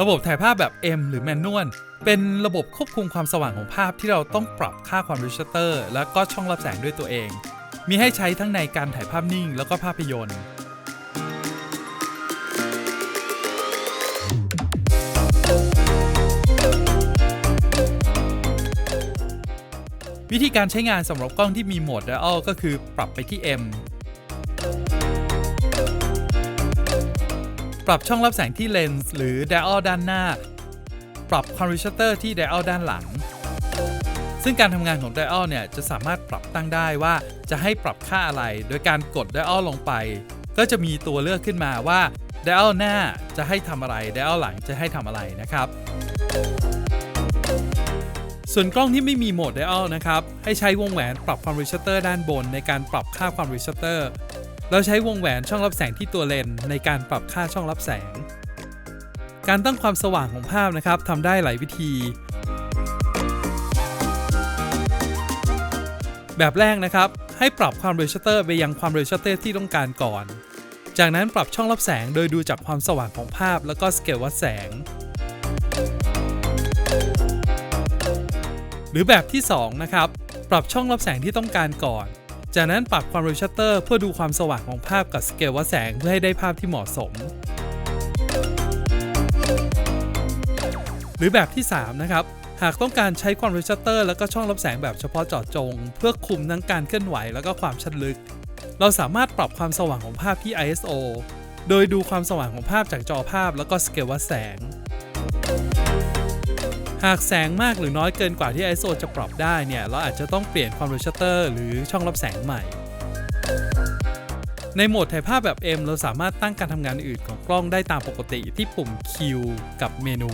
ระบบถ่ายภาพแบบ M หรือแมนนวลเป็นระบบควบคุมความสว่างของภาพที่เราต้องปรับค่าความริชเตอร์ และก็ช่องรับแสงด้วยตัวเอง มีให้ใช้ทั้งในการถ่ายภาพนิ่งแล้วก็ภาพยนตร์วิธีการใช้งานสำหรับกล้องที่มีโหมด Dial ก็คือปรับไปที่ M ปรับช่องรับแสงที่เลนส์หรือ Dial ด้านหน้า ปรับ Converter ที่ Dial ด้านหลัง ซึ่งการทำงานของ Dial เนี่ยจะสามารถปรับตั้งได้ว่าจะให้ปรับค่าอะไร โดยการกด Dial ลงไป ก็จะมีตัวเลือกขึ้นมาว่า Dial หน้าจะให้ทำอะไร Dial หลังจะให้ทำอะไรนะครับ ส่วนกล้องที่ไม่มีโหมด Dial นะครับ ให้ใช้วงแหวนปรับความ r e เตอร์ด้านบนในการปรับค่าความ r e เตอร์ แล้วใช้วงแหวนช่องรับแสงที่ตัวเลนในการปรับค่าช่องรับแสง การตั้งความสว่างของภาพนะครับทำได้หลายวิธี แบบแรกนะครับ ให้ปรับความ r e เตอร์ไปยังความ r e เตอร์ที่ต้องการก่อน จากนั้นปรับช่องรับแสงโดยดูจากความสว่างของภาพ แล้วก็สเกลวัดแสง หรือแบบที่ 2 นะครับ ปรับช่องรับแสงที่ต้องการก่อน จากนั้นปรับความเร็วชัตเตอร์เพื่อดูความสว่างของภาพกับสเกลวัดแสงเพื่อให้ได้ภาพที่เหมาะสม หรือแบบที่ 3 นะครับ หากต้องการใช้ความเร็วชัตเตอร์แล้วก็ช่องรับแสงแบบเฉพาะเจาะจง เพื่อคุมทั้งการเคลื่อนไหวแล้วก็ความชัดลึก เราสามารถปรับความสว่างของภาพที่ ISO โดยดูความสว่างของภาพจากจอภาพแล้วก็สเกลวัดแสง หากแสงมากหรือน้อยเกินกว่าที่ ISO จะปรับได้เนี่ย เราอาจจะต้องเปลี่ยนความเร็วชัตเตอร์หรือช่องรับแสงใหม่ ในโหมดถ่ายภาพแบบ M เราสามารถตั้งการทำงานอื่นของกล้องได้ตามปกติที่ปุ่ม Q กับเมนู